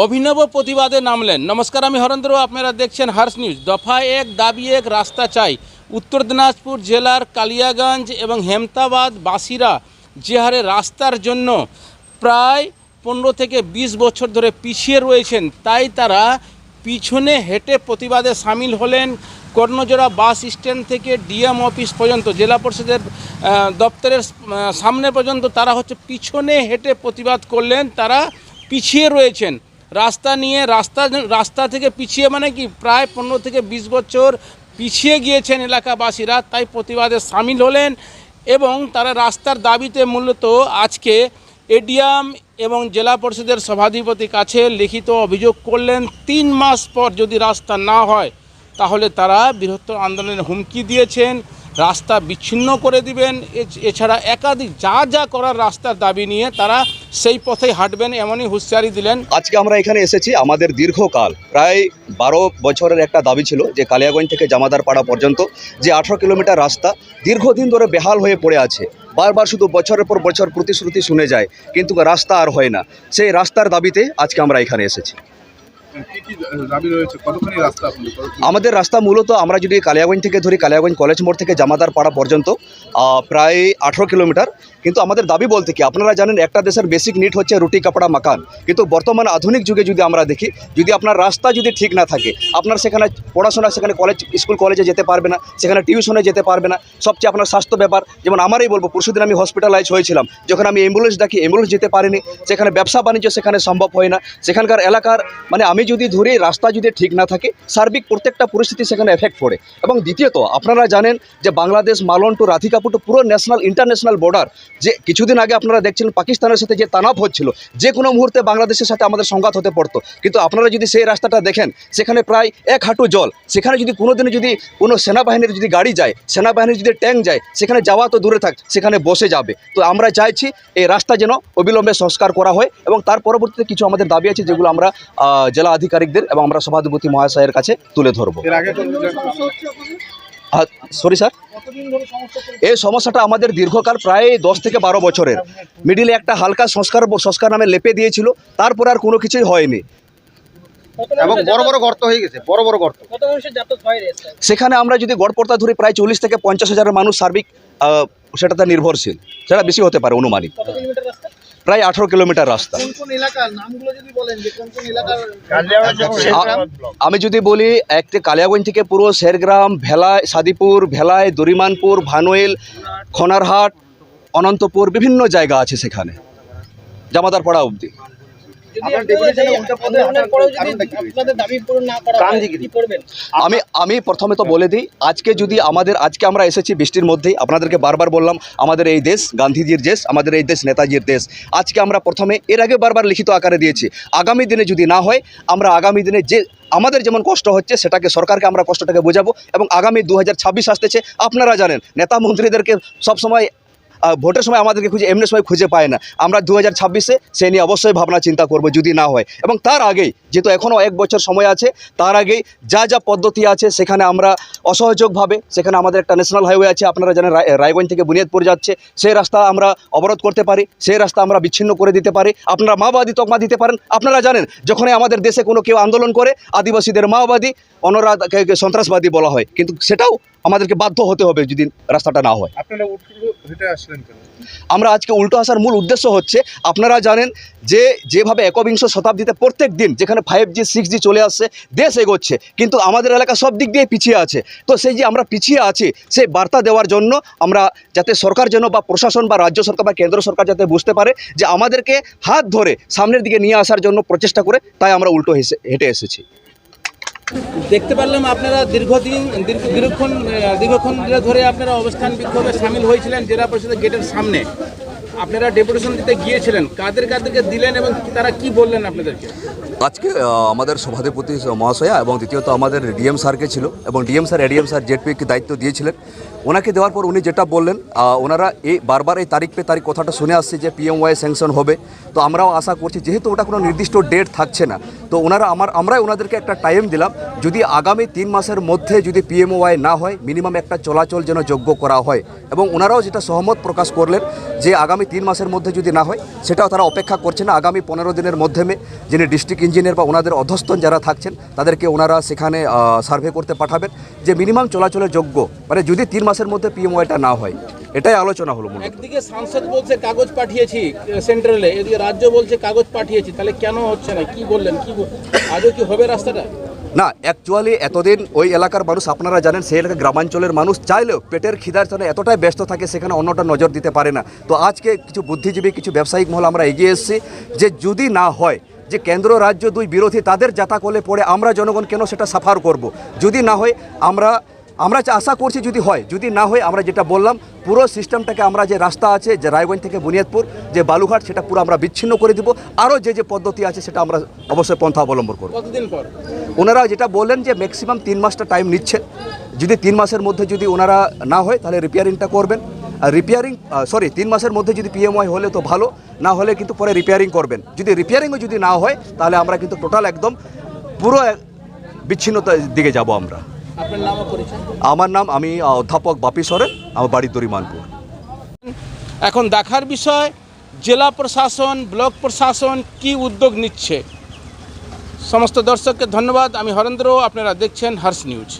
অভিনব প্রতিবাদে নামলেন। নমস্কার, আমি হরেন্দ্র, আপনারা দেখছেন হার্স নিউজ। দফা এক, দাবি এক, রাস্তা চাই। উত্তর দিনাজপুর জেলার কালিয়াগঞ্জ এবং হেমতাবাদ বাসীরা যে হারে রাস্তার জন্য প্রায় পনেরো থেকে ২০ বছর ধরে পিছিয়ে রয়েছেন, তাই তারা পিছনে হেঁটে প্রতিবাদে সামিল হলেন কর্ণজোড়া বাস স্ট্যান্ড থেকে ডিএম অফিস পর্যন্ত। জেলা পরিষদের দপ্তরের সামনে পর্যন্ত তারা হচ্ছে পিছনে হেঁটে প্রতিবাদ করলেন, তারা পিছিয়ে রয়েছেন। রাস্তা নিয়ে, রাস্তা রাস্তা থেকে পিছিয়ে মানে কি, প্রায় পনেরো থেকে বিশ বছর পিছিয়ে গিয়েছেন এলাকাবাসীরা, তাই প্রতিবাদে সামিল হলেন এবং তারা রাস্তার দাবিতে মূলত আজকে এডিএম এবং জেলা পরিষদের সভাধিপতির কাছে লিখিত অভিযোগ করলেন, তিন মাস পর যদি রাস্তা না হয়, তাহলে তারা বৃহত্তর আন্দোলনের হুমকি দিয়েছেন। রাস্তা বিচ্ছিন্ন করে দিবেন। এছ- এছাড়া একাধিক যা যা করার রাস্তার দাবি নিয়ে তারা সেই পথেই হাঁটবেন এমনই হুঁশিয়ারি দিলেন। আজকে আমরা এখানে এসেছি আমাদের দীর্ঘকাল। প্রায় বারো বছরের একটা দাবি ছিল যে কালিয়াগঞ্জ থেকে জামাদার পাড়া পর্যন্ত যে আঠারো কিলোমিটার রাস্তা দীর্ঘদিন ধরে বেহাল হয়ে পড়ে আছে। বারবার শুধু বছরের পর বছর প্রতিশ্রুতি শুনে যায়, কিন্তু রাস্তা আর হয় না। সেই রাস্তার দাবিতে আজকে আমরা এখানে এসেছি। আমাদের রাস্তা মূলত আমরা যদি কালিয়াগঞ্জ থেকে ধরি, কালিয়াগঞ্জ কলেজ মোড় থেকে জামাদার পাড়া পর্যন্ত প্রায় আঠেরো কিলোমিটার। কিন্তু আমাদের দাবি বলতে কি, আপনারা জানেন একটা দেশের বেসিক নিট হচ্ছে রুটি, কাপড়া মাকান কিন্তু বর্তমান আধুনিক যুগে যদি আমরা দেখি, যদি আপনার রাস্তা যদি ঠিক না থাকে, আপনার সেখানে পড়াশোনা, সেখানে কলেজ স্কুল কলেজে যেতে পারবে না, সেখানে টিউশনে যেতে পারবে না, সবচেয়ে আপনার স্বাস্থ্য ব্যাপার, যেমন আমারই বলব, পরশুদিন আমি হসপিটালাইজ হয়েছিলাম, যখন আমি অ্যাম্বুলেন্স ডাকি অ্যাম্বুলেন্স যেতে পারিনি, সেখানে ব্যবসা বাণিজ্য সেখানে সম্ভব হয় না, সেখানকার এলাকার মানে আমি যদি ধরি, রাস্তা যদি ঠিক না থাকে, সার্বিক প্রত্যেকটা পরিস্থিতি সেখানে এফেক্ট পড়ে। এবং দ্বিতীয়ত, আপনারা জানেন যে বাংলাদেশ মালন টু রাধিকাপুর টু পুরো ন্যাশনাল ইন্টারন্যাশনাল বর্ডার যে কিছুদিন আগে আপনারা দেখছেন পাকিস্তানের সাথে যে তানাপ হচ্ছিল, যে কোনো মুহূর্তে বাংলাদেশের সাথে আমাদের সংঘাত হতে পড়তো। কিন্তু আপনারা যদি সেই রাস্তাটা দেখেন, সেখানে প্রায় এক হাঁটু জল, সেখানে যদি কোনো দিনে যদি কোনো সেনাবাহিনীর যদি গাড়ি যায়, সেনাবাহিনীর যদি ট্যাঙ্ক যায়, সেখানে যাওয়া তো দূরে থাক, সেখানে বসে যাবে। তো আমরা চাইছি এই রাস্তা যেন অবিলম্বে সংস্কার করা হয় এবং তার পরবর্তীতে কিছু আমাদের দাবি আছে যেগুলো আমরা জেলা আধিকারিকদের এবং আমরা সভাধিপতি মহাশয়ের কাছে তুলে ধরবো। সরি স্যার এই সমস্যাটা আমাদের দীর্ঘকাল প্রায় দশ থেকে বারো বছরের। মিডিলে একটা হালকা সংস্কার সংস্কার নামে লেপে দিয়েছিল তারপর আর কোনো কিছুই হয়নি। এবং বড় বড় গর্ত হয়ে গেছে বড় বড় গর্ত? সেখানে আমরা যদি গড়পড়তা ধরি প্রায় চল্লিশ থেকে পঞ্চাশ হাজারের মানুষ সার্বিক সেটাতে নির্ভরশীল। সেটা বেশি হতে পারে অনুমানিক। প্রায় আঠারো কিলোমিটার রাস্তা। কোন কোন এলাকার নামগুলো যদি বলেন যে কোন কোন এলাকার আ- আমি যদি বলি একটি কালিয়াগঞ্জ থেকে পুরো শেরগ্রাম ভেলায় সাদিপুর ভেলায় দরিমানপুর ভানোয়েল খনারহাট অনন্তপুর বিভিন্ন জায়গা আছে সেখানে জামাদার পড়া অবধি। আমি আমি প্রথমে তো বলে দিই আজকে যদি আমাদের আজকে আমরা এসেছি বৃষ্টির মধ্যেই আপনাদেরকে বারবার বললাম আমাদের এই দেশ গান্ধীজির দেশ আমাদের এই দেশ নেতাজির দেশ। আজকে আমরা প্রথমে এর আগে বারবার লিখিত আকারে দিয়েছি আগামী দিনে যদি না হয় আমরা আগামী দিনে যে আমাদের যেমন কষ্ট হচ্ছে সেটাকে সরকারকে আমরা কষ্টটাকে বোঝাবো এবং আগামী দু হাজার ছাব্বিশ আসতেছে আপনারা জানেন নেতা মন্ত্রীদেরকে সবসময় ভোটের সময় আমাদেরকে খুঁজে এমনি সময় খুঁজে পায় না। আমরা দু হাজার ছাব্বিশে সে নিয়ে অবশ্যই ভাবনা চিন্তা করব, যদি না হয়। এবং তার আগেই যেহেতু এখনও এক বছর সময় আছে তার আগেই যা যা পদ্ধতি আছে সেখানে আমরা অসহযোগভাবে সেখানে আমাদের একটা ন্যাশনাল হাইওয়ে আছে আপনারা জানেন রায়- রায়গঞ্জ থেকে বুনিয়াদপুর যাচ্ছে সেই রাস্তা আমরা অবরোধ করতে পারি সেই রাস্তা আমরা বিচ্ছিন্ন করে দিতে পারি আপনারা মাওবাদী তকমা দিতে পারেন আপনারা জানেন যখনই আমাদের দেশে কোনো কেউ আন্দোলন করে আদিবাসীদের মাওবাদী অন্যরা সন্ত্রাসবাদী বলা হয় কিন্তু সেটাও আমাদেরকে বাধ্য হতে হবে যদি রাস্তাটা না হয়। আমরা আজকে উল্টো আসার মূল উদ্দেশ্য হচ্ছে আপনারা জানেন যে যেভাবে একবিংশ শতাব্দীতে প্রত্যেক দিন যেখানে ফাইভ জি সিক্স জি চলে আসছে, দেশ এগোচ্ছে, কিন্তু আমাদের এলাকা সব দিক দিয়ে পিছিয়ে আছে। তো সেই যে আমরা পিছিয়ে আছি, সেই বার্তা দেওয়ার জন্য আমরা যাতে সরকার যেন বা প্রশাসন বা রাজ্য সরকার বা কেন্দ্র সরকার যাতে বুঝতে পারে যে আমাদেরকে হাত ধরে সামনের দিকে নিয়ে আসার জন্য প্রচেষ্টা করে, তাই আমরা উল্টো হেঁটে এসেছি। দেখতে পারলাম আপনারা দীর্ঘদিন, দীর্ঘ, দীর্ঘক্ষণ দীর্ঘক্ষণ ধরে আপনারা অবস্থান বিক্ষোভে সামিল হয়েছিলেন জেলা পরিষদের গেটের সামনে। আপনারা ডেপুটেশন দিতে গিয়েছিলেন, কাদের কাদেরকে দিলেন এবং তারা কি বললেন আপনাদেরকে? আজকে আমাদের সভাধিপতি মহাশয়া এবং দ্বিতীয়ত আমাদের ডিএম স্যারকে ছিল এবং ডিএম স্যার, এডিএম স্যার জেডপিকে দায়িত্ব দিয়েছিলেন। ওনাকে দেওয়ার পর উনি যেটা বললেন ওনারা এই বারবার এই তারিখ পে তারিখ কথাটা শুনে আসছে যে পিএমওয়াই স্যাংশন হবে। তো আমরাও আশা করছি, যেহেতু ওটা কোনো নির্দিষ্ট ডেট থাকছে না তো ওনারা আমার, আমরাই ওনাদেরকে একটা টাইম দিলাম। যদি আগামী তিন মাসের মধ্যে যদি পিএমওয়াই না হয় মিনিমাম একটা চলাচল যেন যোগ্য করা হয়। এবং ওনারাও যেটা সহমত প্রকাশ করলেন যে আগামী তিন মাসের মধ্যে যদি না হয়, সেটাও তারা অপেক্ষা করছে না। আগামী পনেরো দিনের মাধ্যমে যিনি ডিস্ট্রিক্ট ইঞ্জিনিয়ার বা ওনাদের অধস্তন যারা থাকছেন, তাদেরকে ওনারা সেখানে সার্ভে করতে পাঠাবেন যে মিনিমাম চলাচলের যোগ্য। মানে যদি তিন মাসের মধ্যে পিএমওয়াইটা না হয়। এটাই আলোচনা হলো মূলত। একদিকে সাংসদ বলছে কাগজ পাঠিয়েছি সেন্ট্রালে এদিকে রাজ্য বলছে কাগজ পাঠিয়েছি তাহলে কেন হচ্ছে না? কি বললেন? কি আজও কি হবে রাস্তাটা? না অ্যাকচুয়ালি এতদিন ওই এলাকার মানুষ আপনারা জানেন সেই এলাকার গ্রামাঞ্চলের মানুষ চাইলেও পেটের খিদার জন্য এতটাই ব্যস্ত থাকে সেখানে অন্যটা নজর দিতে পারে না। তো আজকে কিছু বুদ্ধিজীবী কিছু ব্যবসায়িক মহল আমরা এগিয়ে এসেছি যে যদি না হয় যে কেন্দ্র রাজ্য দুই বিরোধী তাদের জাতাকলে পড়ে আমরা জনগণ কেন সেটা সাফার করব? যদি না হয় আমরা আমরা যা আশা করছি যদি হয় যদি না হয় আমরা যেটা বললাম পুরো সিস্টেমটাকে আমরা যে রাস্তা আছে যে রায়গঞ্জ থেকে বুনিয়াদপুর যে বালুঘাট সেটা পুরো আমরা বিচ্ছিন্ন করে দিব। আরও যে যে পদ্ধতি আছে সেটা আমরা অবশ্যই পন্থা অবলম্বন করব। কতদিন পর? ওনারা যেটা বললেন যে ম্যাক্সিমাম তিন মাসটা টাইম নিচ্ছেন যদি তিন মাসের মধ্যে যদি ওনারা না হয় তাহলে রিপেয়ারিংটা করবেন। আর রিপেয়ারিং সরি তিন মাসের মধ্যে যদি পিএমওয়াই হলে তো ভালো না হলে কিন্তু পরে রিপেয়ারিং করবেন। যদি রিপেয়ারিংও যদি না হয় তাহলে আমরা কিন্তু টোটাল একদম পুরো বিচ্ছিন্নতার দিকে যাব আমরা। আপনার নাম ও আমার নাম আমি অধ্যাপক বাপি সরেন আমার বাড়ি দরিমানপুর এখন দেখার বিষয় জেলা প্রশাসন ব্লক প্রশাসন কি উদ্যোগ নিচ্ছে? সমস্ত দর্শককে ধন্যবাদ। আমি হরেন্দ্র আপনারা দেখছেন হার্স নিউজ।